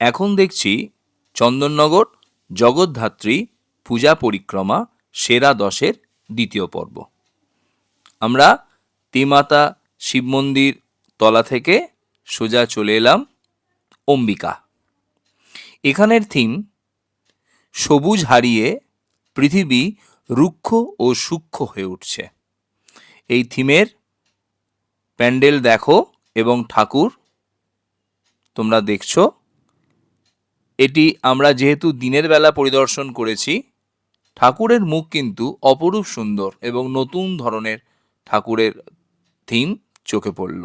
এখন দেখছি চন্দননগর, জগদ্ধাত্রী, পূজা পরিক্রমা, সেরা দশের দ্বিতীয় পর্ব। আমরা তিমাতা শিব মন্দির তলা থেকে সোজা চলে এলাম অম্বিকা। এখানের থিম, সবুজ হারিয়ে পৃথিবী রুক্ষ ও সূক্ষ্ম হয়ে উঠছে। এই থিমের প্যান্ডেল দেখো এবং ঠাকুর তোমরা দেখছ এটি আমরা যেহেতু দিনের বেলা পরিদর্শন করেছি, ঠাকুরের মুখ কিন্তু অপরূপ সুন্দর এবং নতুন ধরনের ঠাকুরের থিম চোখে পড়ল।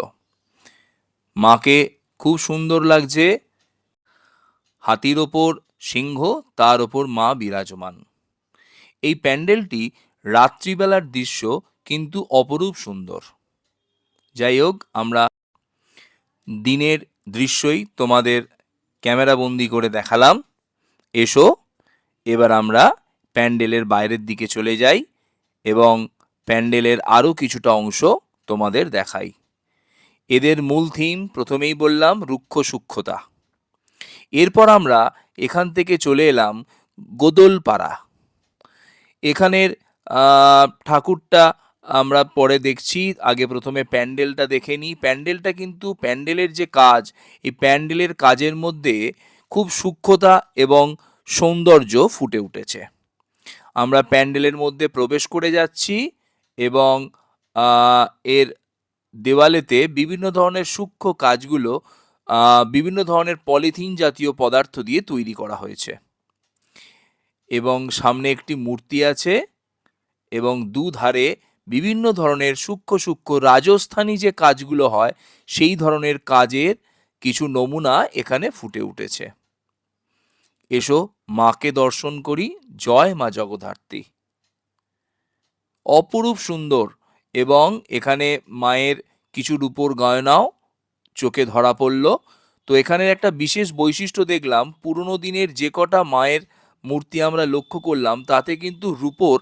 মাকে খুব সুন্দর লাগছে। হাতির ওপর সিংহ, তার ওপর মা বিরাজমান। এই প্যান্ডেলটি রাত্রিবেলার দৃশ্য কিন্তু অপরূপ সুন্দর। যাই হোক, আমরা দিনের দৃশ্যই তোমাদের ক্যামেরা বন্দি করে দেখালাম। এসো, এবার আমরা প্যান্ডেলের বাইরের দিকে চলে যাই এবং প্যান্ডেলের আরও কিছুটা অংশ তোমাদের দেখাই। এদের মূল থিম প্রথমেই বললাম, রুক্ষ সূক্ষ্মতা এরপর আমরা এখান থেকে চলে এলাম গোদলপাড়া। এখানের ঠাকুরটা আমরা পরে দেখছি, আগে প্রথমে প্যান্ডেলটা দেখে নিই। প্যান্ডেলটা কিন্তু প্যান্ডেলের যে কাজ, এই প্যান্ডেলের কাজের মধ্যে খুব সূক্ষ্মতা এবং সৌন্দর্য ফুটে উঠেছে। আমরা প্যান্ডেলের মধ্যে প্রবেশ করে যাচ্ছি এবং এর দেওয়ালেতে বিভিন্ন ধরনের সূক্ষ্ম কাজগুলো বিভিন্ন ধরনের পলিথিন জাতীয় পদার্থ দিয়ে তৈরি করা হয়েছে। এবং সামনে একটি মূর্তি আছে এবং দুধারে বিভিন্ন ধরনের সূক্ষ্ম সূক্ষ্ম রাজস্থানী যে কাজগুলো হয়, সেই ধরনের কাজের কিছু নমুনা এখানে ফুটে উঠেছে। এসো মাকে দর্শন করি, জয় মা জগদ্ধাত্রী। অপরূপ সুন্দর এবং এখানে মায়ের কিছু রূপোর গয়নাও চোখে ধরা পড়ল। তো এখানের একটা বিশেষ বৈশিষ্ট্য দেখলাম, পুরনো দিনের যে কটা মায়ের মূর্তি আমরা লক্ষ্য করলাম, তাতে কিন্তু রূপোর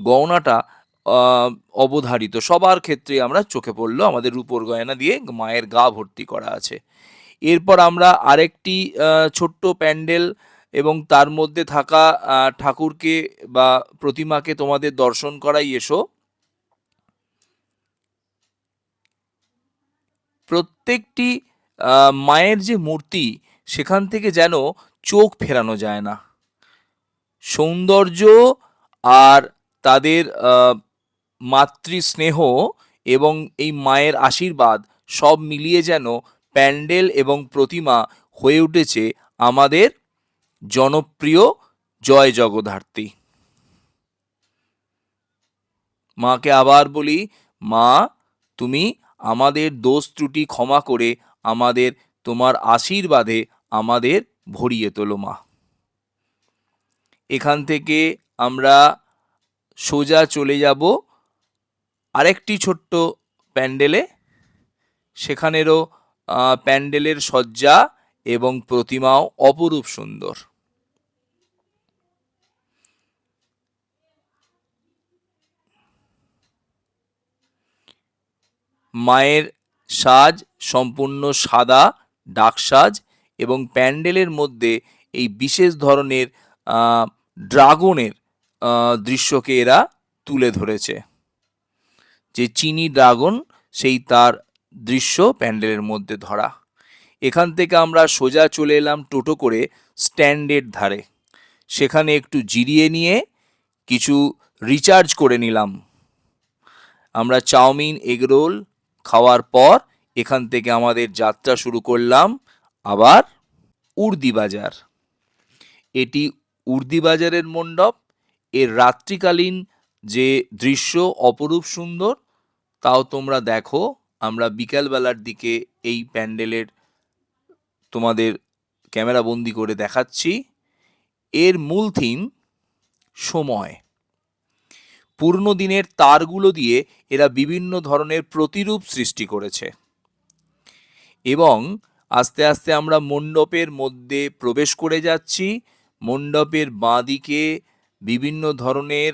গয়নাটা অবধারিত। সবার ক্ষেত্রে আমরা চোখে পড়ল আমাদের রূপোর গয়না দিয়ে মায়ের গা ভর্তি করা আছে। এরপর আমরা আরেকটি ছোট্ট প্যান্ডেল এবং তার মধ্যে থাকা ঠাকুরকে বা প্রতিমাকে তোমাদের দর্শন করাই এসো। প্রত্যেকটি মায়ের যে মূর্তি সেখান থেকে যেন চোখ ফেরানো যায় না। সৌন্দর্য আর তাদের মাতৃস্নেহ এবং এই মায়ের আশীর্বাদ সব মিলিয়ে যেন প্যান্ডেল এবং প্রতিমা হয়ে উঠেছে আমাদের জনপ্রিয় জয় জগদ্ধাত্রী। মাকে আবার বলি, মা, তুমি আমাদের দোষ ত্রুটি ক্ষমা করে আমাদের, তোমার আশীর্বাদে আমাদের ভরিয়ে তোলো মা। এখান থেকে আমরা সোজা চলে যাব আরেকটি ছোট্ট প্যান্ডেলে সেখানেরও প্যান্ডেলের সজ্জা এবং প্রতিমাও অপরূপ সুন্দর। মায়ের সাজ সম্পূর্ণ সাদা, ডাক সাজ এবং প্যান্ডেলের মধ্যে এই বিশেষ ধরনের ড্রাগনের দৃশ্যকে এরা তুলে ধরেছে। যে চিনি ড্রাগন, সেই তার দৃশ্য প্যান্ডেলের মধ্যে ধরা। এখান থেকে আমরা সোজা চলে এলাম টোটো করে স্ট্যান্ডের ধারে। সেখানে একটু জিরিয়ে নিয়ে কিছু রিচার্জ করে নিলাম। আমরা চাউমিন এগরোল খাওয়ার পর এখান থেকে আমাদের যাত্রা শুরু করলাম আবার উর্দি বাজার। এটি উর্দি বাজারের মণ্ডপ। এর রাত্রিকালীন যে দৃশ্য অপরূপ সুন্দর তাও তোমরা দেখো, আমরা বিকালবেলার দিকে এই প্যান্ডেলের তোমাদের ক্যামেরা বন্দি করে দেখাচ্ছি। এর মূল থিম, সময়। পুরনো দিনের তারগুলো দিয়ে এরা বিভিন্ন ধরনের প্রতিরূপ সৃষ্টি করেছে। এবং আস্তে আস্তে আমরা মণ্ডপের মধ্যে প্রবেশ করে যাচ্ছি। মণ্ডপের বাঁদিকে বিভিন্ন ধরনের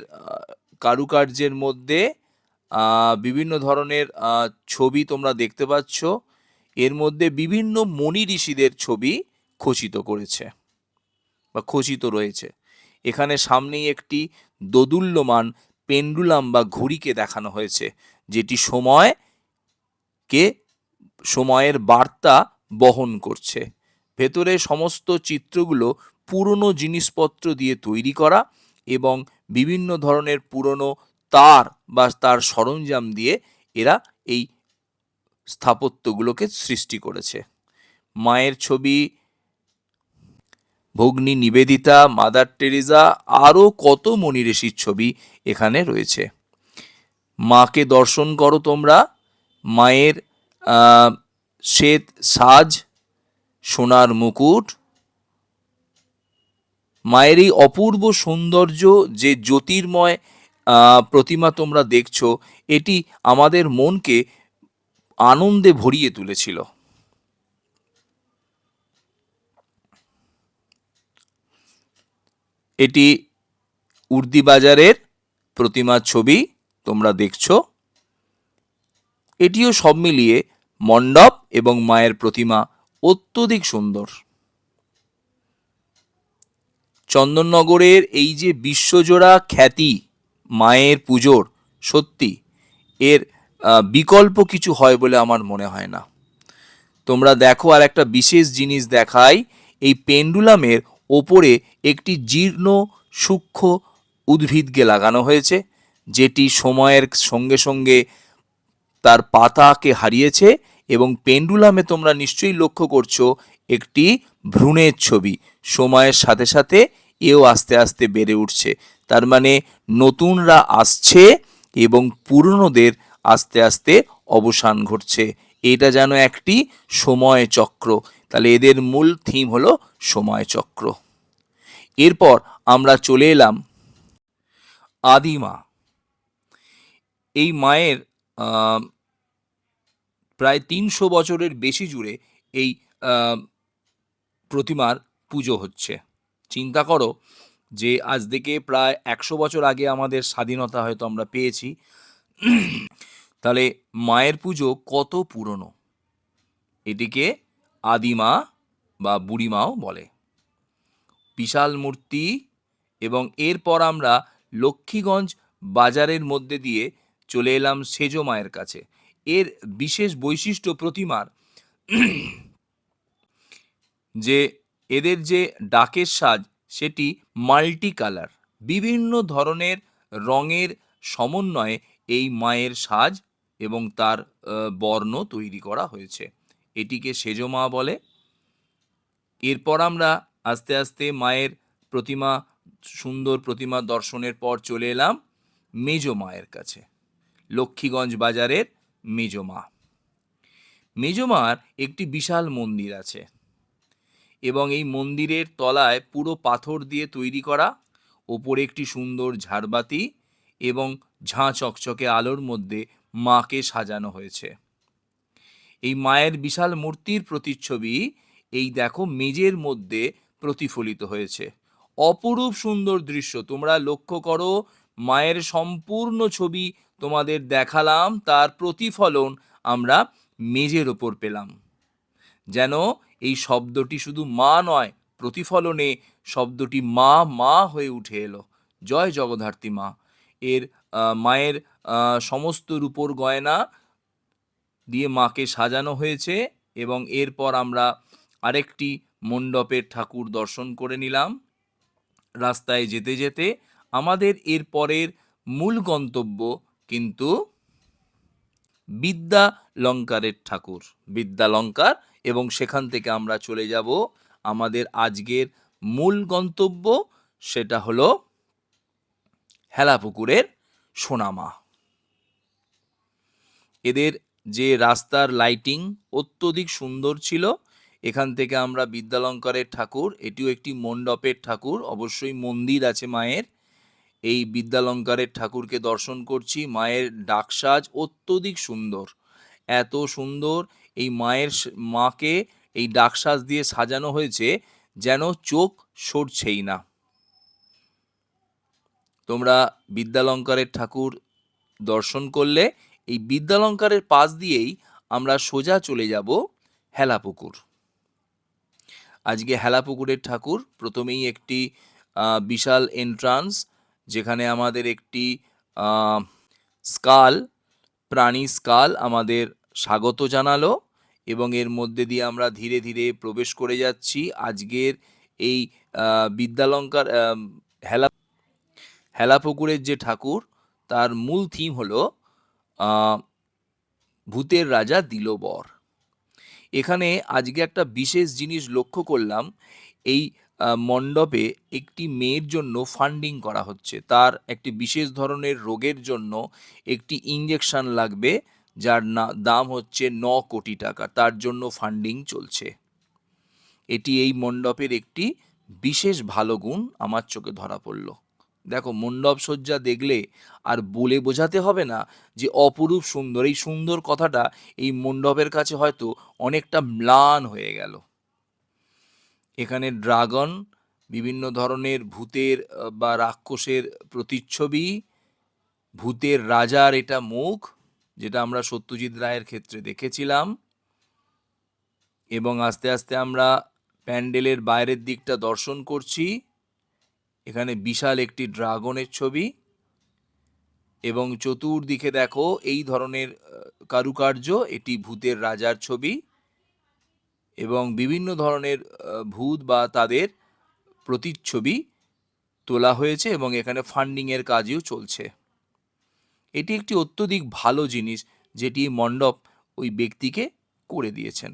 কারুকার্যের মধ্যে বিভিন্ন ধরনের ছবি তোমরা দেখতে পাচ্ছ। এর মধ্যে বিভিন্ন মণি ঋষিদের ছবি খচিত করেছে বা খচিত রয়েছে। এখানে সামনেই একটি দোদুল্যমান পেন্ডুলাম বা ঘড়িকে দেখানো হয়েছে, যেটি সময়কে সময়ের বার্তা বহন করছে। ভেতরে সমস্ত চিত্রগুলো পুরনো জিনিসপত্র দিয়ে তৈরি করা এবং বিভিন্ন ধরনের পুরনো তার বা তার সরঞ্জাম দিয়ে এরা এই স্থাপত্যগুলোকে সৃষ্টি করেছে। মায়ের ছবি, ভগ্নী নিবেদিতা, মাদার টেরিজা আরও কত ঋষির ছবি এখানে রয়েছে। মাকে দর্শন করো তোমরা। মায়ের শ্বেত সাজ, সোনার মুকুট। মায়ের এই অপূর্ব সৌন্দর্য যে জ্যোতির্ময় প্রতিমা তোমরা দেখছ, এটি আমাদের মনকে আনন্দে ভরিয়ে তুলেছিল। এটি উর্দি বাজারের প্রতিমার ছবি তোমরা দেখছ। এটিও সব মিলিয়ে মণ্ডপ এবং মায়ের প্রতিমা অত্যধিক সুন্দর। চন্দননগরের এই যে বিশ্বজোড়া খ্যাতি মায়ের পুজোর, সত্যি, এর বিকল্প কিছু হয় বলে আমার মনে হয় না। তোমরা দেখো আর একটা বিশেষ জিনিস দেখাই, এই পেন্ডুলামের ওপরে একটি জীর্ণ, সূক্ষ্ম উদ্ভিদকে লাগানো হয়েছে, যেটি সময়ের সঙ্গে সঙ্গে তার পাতাকে হারিয়েছে এবং পেন্ডুলামে তোমরা নিশ্চয়ই লক্ষ্য করছ একটি ভ্রূণের ছবি। সময়ের সাথে সাথে এও আস্তে আস্তে বেড়ে উঠছে। তার মানে নতুনরা আসছে এবং পুরনোদের আস্তে আস্তে অবসান ঘটছে। এটা যেন একটি সময় চক্র। তাহলে এদের মূল থিম হলো সময় চক্র। এরপর আমরা চলে এলাম আদিমা। এই মায়ের প্রায় তিনশো বছরের বেশি জুড়ে এই প্রতিমার পুজো হচ্ছে। চিন্তা করো যে আজ থেকে প্রায় একশো বছর আগে আমাদের স্বাধীনতা হয়তো আমরা পেয়েছি। তাহলে মায়ের পুজো কত পুরনো? এটিকে আদিমা বা বুড়িমাও বলে। বিশাল মূর্তি এবং এরপর আমরা লক্ষ্মীগঞ্জ বাজারের মধ্যে দিয়ে চলে এলাম সেজো মায়ের কাছে। এর বিশেষ বৈশিষ্ট্য প্রতিমার যে এদের যে ডাকের সাজ, সেটি মাল্টি কালার বিভিন্ন ধরনের রঙের সমন্বয়ে এই মায়ের সাজ এবং তার বর্ণ তৈরি করা হয়েছে। এটিকে সেজো মা বলে। এরপর আমরা আস্তে আস্তে মায়ের প্রতিমা, সুন্দর প্রতিমা দর্শনের পর চলে এলাম মেজো মায়ের কাছে। লক্ষ্মীগঞ্জ বাজারের মেজো মা। মেজো মার একটি বিশাল মন্দির আছে। এবং এই মন্দিরের তলায় পুরো পাথর দিয়ে তৈরি করা, ওপরে একটি সুন্দর ঝাড়বাতি এবং ঝাঁ চকচকে আলোর মধ্যে মাকে সাজানো হয়েছে। এই মায়ের বিশাল মূর্তির প্রতিচ্ছবি এই দেখো মেজের মধ্যে প্রতিফলিত হয়েছে। অপরূপ সুন্দর দৃশ্য, তোমরা লক্ষ্য করো, মায়ের সম্পূর্ণ ছবি তোমাদের দেখালাম, তার প্রতিফলন আমরা মেজের ওপর পেলাম। যেন এই শব্দটি শুধু মা নয়, প্রতিফলনে শব্দটি মা মা হয়ে উঠে এলো। জয় জগদ্ধাত্রী মা। এর মায়ের সমস্ত রূপোর গয়না দিয়ে মাকে সাজানো হয়েছে এবং এরপর আমরা আরেকটি মণ্ডপের ঠাকুর দর্শন করে নিলাম। রাস্তায় যেতে যেতে আমাদের এর পরের মূল গন্তব্য কিন্তু বিদ্যা লঙ্কারের ঠাকুর। বিদ্যা লঙ্কার এবং সেখান থেকে আমরা চলে যাব আমাদের আজকের মূল গন্তব্য, সেটা হলো হেলাপুকুরের সোনামা। এদের যে রাস্তার লাইটিং অত্যধিক সুন্দর ছিল, এখান থেকে আমরা বিদ্যালঙ্কারের ঠাকুর, এটিও একটি মণ্ডপের ঠাকুর, অবশ্যই মন্দির আছে মায়ের, এই বিদ্যালঙ্কারের ঠাকুরকে দর্শন করছি, মায়ের ডাকসাজ অত্যধিক সুন্দর, এত সুন্দর এই মায়ের মাকে এই ডাকসাজ দিয়ে সাজানো হয়েছে যেন চোখ সরছেই না। তোমরা বিদ্যালঙ্কারের ঠাকুর দর্শন করলে এই বিদ্যালঙ্কারের পাশ দিয়েই আমরা সোজা চলে যাব হেলাপুকুর। আজকে হেলাপুকুরের ঠাকুর প্রথমেই একটি বিশাল এন্ট্রান্স যেখানে আমাদের একটি স্কাল, প্রাণী স্কাল আমাদের স্বাগত জানালো। এবং এর মধ্যে দিয়ে আমরা ধীরে ধীরে প্রবেশ করে যাচ্ছি আজকের এই বিদ্যালঙ্কার হেলা, হেলাপুকুরের যে ঠাকুর, তার মূল থিম হলো ভূতের রাজা দিল বর এখানে আজকে একটা বিশেষ জিনিস লক্ষ্য করলাম, এই মণ্ডপে একটি মেয়ের জন্য ফান্ডিং করা হচ্ছে। তার একটি বিশেষ ধরনের রোগের জন্য একটি ইঞ্জেকশন লাগবে। যার না, দাম হচ্ছে ন কোটি টাকা। তার জন্য ফান্ডিং চলছে। এটি এই মণ্ডপের একটি বিশেষ ভালো গুণ আমার চোখে ধরা পড়ল। দেখো, মণ্ডপ সজ্জা দেখলে আর বলে বোঝাতে হবে না যে অপরূপ সুন্দর। এই সুন্দর কথাটা এই মণ্ডপের কাছে হয়তো অনেকটা ম্লান হয়ে গেল। এখানে ড্রাগন, বিভিন্ন ধরনের ভূতের বা রাক্ষসের প্রতিচ্ছবি, ভূতের রাজার এটা মুখ যেটা আমরা সত্যজিৎ রায়ের ক্ষেত্রে দেখেছিলাম। এবং আস্তে আস্তে আমরা প্যান্ডেলের বাইরের দিকটা দর্শন করছি। এখানে বিশাল একটি ড্রাগনের ছবি। এবং চতুর্দিকে দেখো এই ধরনের কারুকার্য, এটি ভূতের রাজার ছবি। এবং বিভিন্ন ধরনের ভূত বা তাদের প্রতিচ্ছবি তোলা হয়েছে এবং এখানে ফান্ডিংয়ের কাজও চলছে। এটি একটি অত্যধিক ভালো জিনিস যেটি মণ্ডপ ওই ব্যক্তিকে করে দিয়েছেন।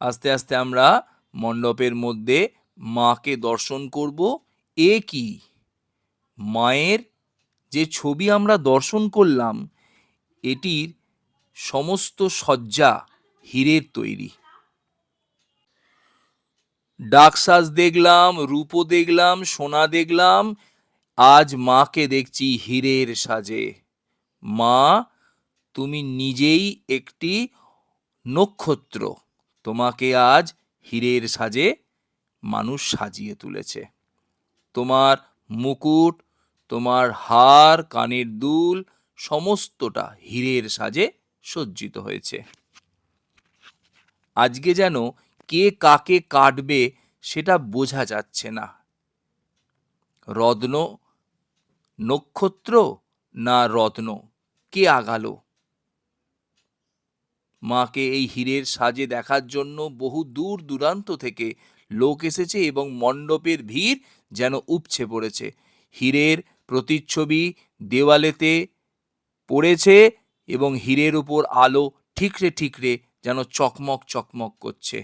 আস্তে আস্তে আমরা মণ্ডপের মধ্যে মাকে দর্শন করব। এ কি? মায়ের যে ছবি আমরা দর্শন করলাম, এটির সমস্ত সজ্জা হীরের তৈরি। ডাকসাজ দেখলাম রূপো দেখলাম, সোনা দেখলাম আজ মাকে দেখছি হীরের সাজে। মা, তুমি নিজেই একটি নক্ষত্র। তোমাকে আজ হীরের সাজে মানুষ সাজিয়ে তুলেছে। তোমার মুকুট, তোমার হার, কানের দুল, সমস্তটা হীরের সাজে সজ্জিত হয়েছে। আজকে যেন কে কাকে কাটবে সেটা বোঝা যাচ্ছে না। রত্ন নক্ষত্র না রত্ন? কে আগালো? মাকে এই হীরের সাজে দেখার জন্য বহু দূর দূরান্ত থেকে লোক এসেছে এবং মণ্ডপের ভিড় যেন উপছে পড়েছে। হীরের প্রতিচ্ছবি দেওয়ালেতে পড়েছে এবং হীরের উপর আলো ঠিকরে ঠিকরে যেন চকমক চকমক করছে।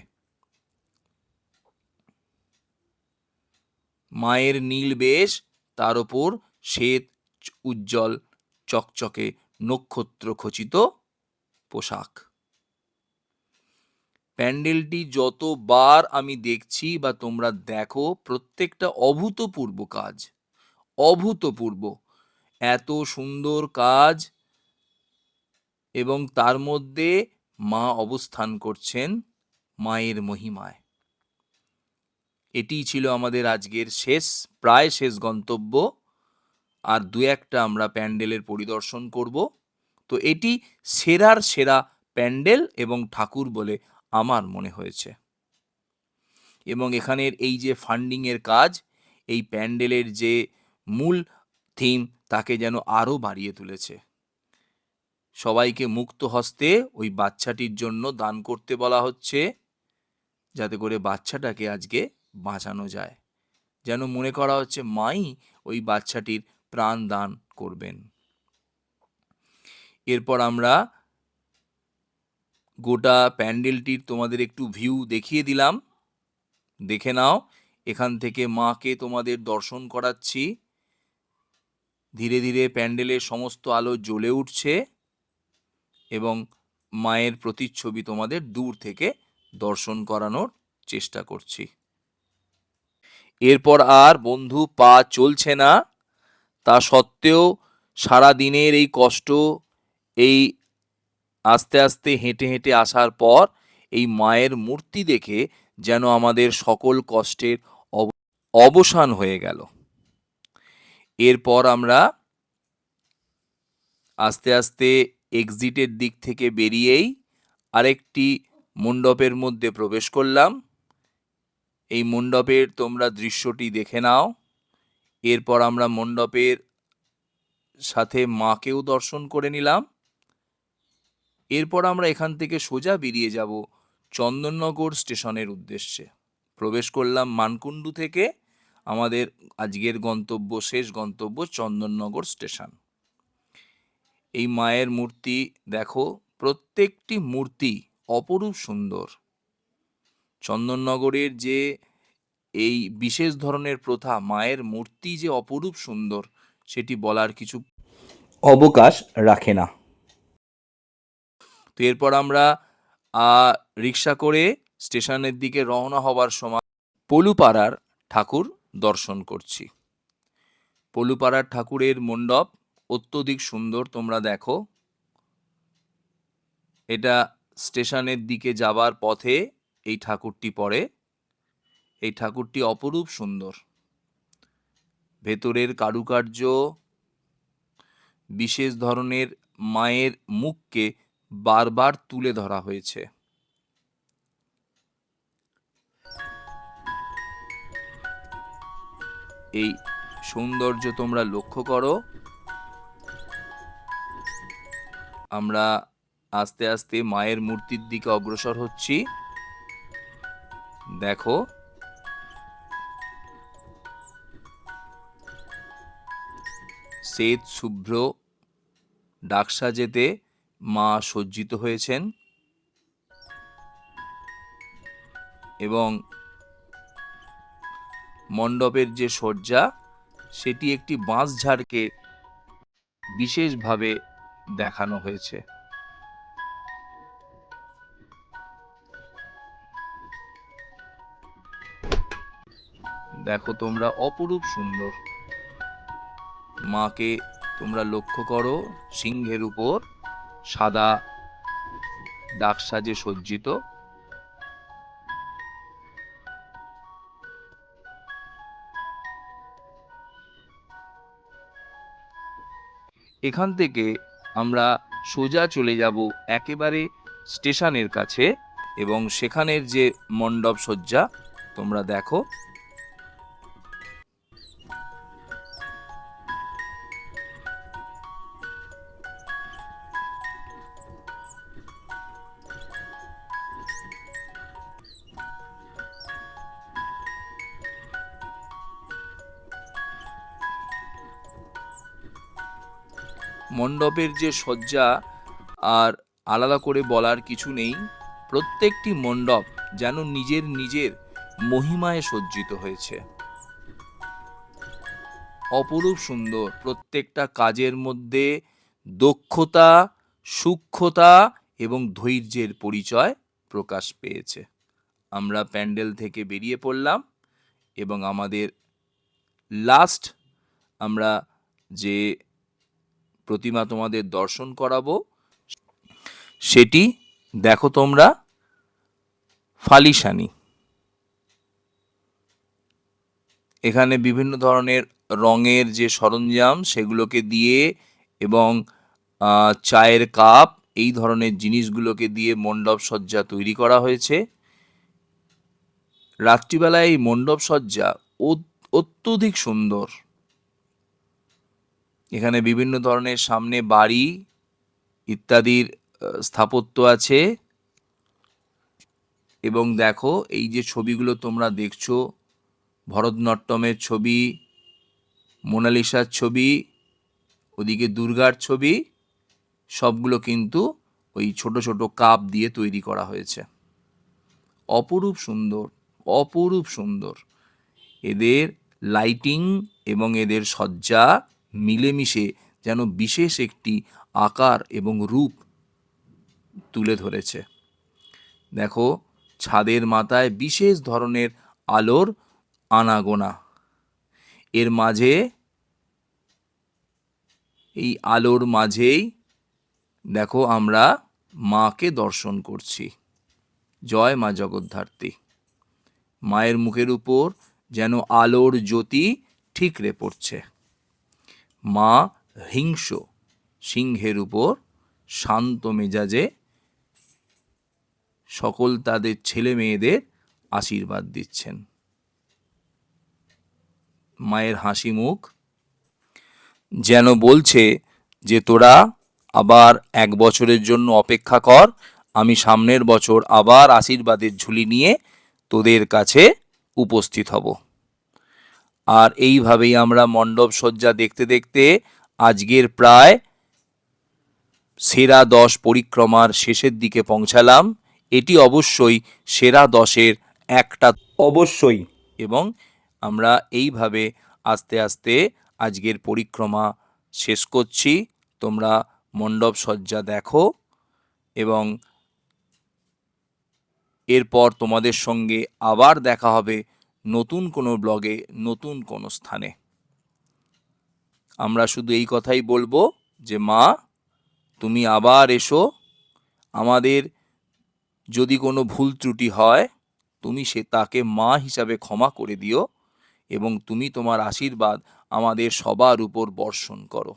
মায়ের নীল বেশ তার ওপর শ্বেত, উজ্জ্বল, চকচকে, নক্ষত্র খচিত পোশাক। প্যান্ডেলটি যতবার আমি দেখছি বা তোমরা দেখো, প্রত্যেকটা অভূতপূর্ব কাজ, অভূতপূর্ব। এত সুন্দর কাজ এবং তার মধ্যে মা অবস্থান করছেন মায়ের মহিমায়। এটিই ছিল আমাদের আজকের শেষ, প্রায় শেষ গন্তব্য। আর দু একটা আমরা প্যান্ডেলের পরিদর্শন করব। তো এটি সেরার সেরা প্যান্ডেল এবং ঠাকুর বলে আমার মনে হয়েছে। এবং এখানের এই যে ফান্ডিংয়ের কাজ, এই প্যান্ডেলের যে মূল থিম তাকে যেন আরও বাড়িয়ে তুলেছে। সবাইকে মুক্ত হস্তে ওই বাচ্চাটির জন্য দান করতে বলা হচ্ছে, যাতে করে বাচ্চাটাকে আজকে বাঁচানো যায়। যেন মনে করা হচ্ছে, মাই, ওই বাচ্চাটির প্রাণ দান করবেন। এরপর আমরা গোটা প্যান্ডেলটির তোমাদের একটু ভিউ দেখিয়ে দিলাম। দেখে নাও, এখান থেকে মাকে তোমাদের দর্শন করাচ্ছি। ধীরে ধীরে প্যান্ডেলের সমস্ত আলো জ্বলে উঠছে এবং মায়ের প্রতিচ্ছবি তোমাদের দূর থেকে দর্শন করানোর চেষ্টা করছি। এরপর আর বন্ধু পা চলছে না। তা সত্ত্বেও সারা দিনের এই কষ্ট, এই আস্তে আস্তে হেঁটে হেঁটে আসার পর এই মায়ের মূর্তি দেখে যেন আমাদের সকল কষ্টের অব- অবসান হয়ে গেল। এরপর আমরা আস্তে আস্তে এক্সিটের দিক থেকে বেরিয়েই আরেকটি মণ্ডপের মধ্যে প্রবেশ করলাম। এই মণ্ডপের তোমরা দৃশ্যটি দেখে নাও। এরপর আমরা মণ্ডপের সাথে মাকেও দর্শন করে নিলাম। এরপর আমরা এখান থেকে সোজা বেরিয়ে যাব চন্দননগর স্টেশনের উদ্দেশ্যে। প্রবেশ করলাম মানকুণ্ডু থেকে আমাদের আজকের গন্তব্য, শেষ গন্তব্য চন্দননগর স্টেশন। এই মায়ের মূর্তি দেখো, প্রত্যেকটি মূর্তি অপরূপ সুন্দর। চন্দননগরের যে এই বিশেষ ধরনের প্রথা মায়ের মূর্তি যে অপরূপ সুন্দর, সেটি বলার কিছু অবকাশ রাখে না। তো এরপর আমরা রিক্সা করে স্টেশনের দিকে রওনা হবার সময় পলুপাড়ার ঠাকুর দর্শন করছি। পলুপাড়ার ঠাকুরের মণ্ডপ অত্যধিক সুন্দর, তোমরা দেখো। এটা স্টেশনের দিকে যাবার পথে এই ঠাকুরটি পড়ে। এই ঠাকুরটি অপরূপ সুন্দর। ভেতরের কারুকার্য বিশেষ ধরনের মায়ের মুখকে বারবার তুলে ধরা হয়েছে। এই সৌন্দর্য তোমরা লক্ষ্য করো। আমরা আস্তে আস্তে মায়ের মূর্তির দিকে অগ্রসর হচ্ছি। দেখো শ্বেত শুভ্র ডাকসাজেতে মা সজ্জিত হয়েছেন এবং মণ্ডপের যে শয্যা, সেটি একটি বাঁশ বাঁশঝাড়কে বিশেষভাবে দেখানো হয়েছে। দেখো তোমরা, অপরূপ সুন্দর। মাকে তোমরা লক্ষ্য করো, সিংহের উপর সাদা দাগ সাজে সজ্জিত। এখান থেকে আমরা সোজা চলে যাব একেবারে স্টেশনের কাছে এবং সেখানের যে মণ্ডপ সজ্জা তোমরা দেখো। মণ্ডপের যে সজ্জা আর আলাদা করে বলার কিছু নেই, প্রত্যেকটি মণ্ডপ যেন নিজের নিজের মহিমায় সজ্জিত হয়েছে। অপরূপ সুন্দর, প্রত্যেকটা কাজের মধ্যে দক্ষতা, সূক্ষ্মতা এবং ধৈর্যের পরিচয় প্রকাশ পেয়েছে। আমরা প্যান্ডেল থেকে বেরিয়ে পড়লাম এবং আমাদের লাস্ট আমরা যে প্রতিমা তোমাদের দর্শন করাবো। সেটি দেখো তোমরা ফালিসানি এখানে বিভিন্ন ধরনের রঙের যে সরঞ্জাম সেগুলোকে দিয়ে এবং চায়ের কাপ, এই ধরনের জিনিসগুলোকে দিয়ে মণ্ডপ সজ্জা তৈরি করা হয়েছে। রাত্রিবেলায় এই মণ্ডপ সজ্জা অত- অত্যধিক সুন্দর। এখানে বিভিন্ন ধরনের সামনে বাড়ি ইত্যাদির স্থাপত্য আছে। এবং দেখো, এই যে ছবিগুলো তোমরা দেখছ, ভরতনাট্যমের ছবি, মোনালিসার ছবি, ওদিকে দুর্গার ছবি, সবগুলো কিন্তু ওই ছোট ছোট কাপ দিয়ে তৈরি করা হয়েছে। অপরূপ সুন্দর অপরূপ সুন্দর। এদের লাইটিং এবং এদের সজ্জা মিলেমিশে যেন বিশেষ একটি আকার এবং রূপ তুলে ধরেছে। দেখো, ছাদের মাথায় বিশেষ ধরনের আলোর আনাগোনা। এর মাঝে, এই আলোর মাঝেই দেখো আমরা মাকে দর্শন করছি। জয় মা জগদ্ধাত্রী। মায়ের মুখের উপর যেন আলোর জ্যোতি ঠিকরে পড়ছে। মা হিংস। সিংহের উপর শান্ত মেজাজে সকল তাদের ছেলে মেয়েদের আশীর্বাদ দিচ্ছেন। মায়ের হাসি মুখ যেন বলছে যে, তোরা আবার এক বছরের জন্য অপেক্ষা কর, আমি সামনের বছর আবার আশীর্বাদের ঝুলি নিয়ে তোদের কাছে উপস্থিত হব। আর এইভাবেই আমরা মণ্ডপ সজ্জা দেখতে দেখতে আজকের প্রায় সেরা দশ পরিক্রমার শেষের দিকে পৌঁছালাম। এটি অবশ্যই সেরা দশের একটা অবশ্যই। এবং আমরা এইভাবে আস্তে আস্তে আজকের পরিক্রমা শেষ করছি। তোমরা মণ্ডপ সজ্জা দেখো এবং এরপর তোমাদের সঙ্গে আবার দেখা হবে নতুন কোনো ব্লগে নতুন কোনো স্থানে। আমরা শুধু এই কথাই বলব যে, মা, তুমি আবার এসো। আমাদের যদি কোনো ভুল ত্রুটি হয়, তুমি সে তাকে মা হিসাবে ক্ষমা করে দিও এবং তুমি তোমার আশীর্বাদ আমাদের সবার উপর বর্ষণ করো।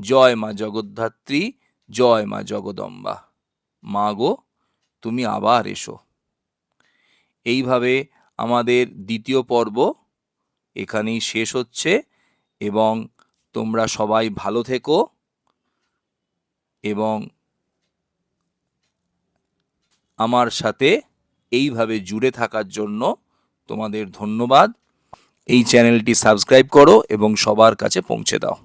জয় মা জগদ্ধাত্রী, জয় মা জগদম্বা। মা গো, তুমি আবার এসো। এইভাবে আমাদের দ্বিতীয় পর্ব এখানেই শেষ হচ্ছে এবং তোমরা সবাই ভালো থেকো এবং আমার সাথে এইভাবে জুড়ে থাকার জন্য তোমাদের ধন্যবাদ। এই চ্যানেলটি সাবস্ক্রাইব করো এবং সবার কাছে পৌঁছে দাও।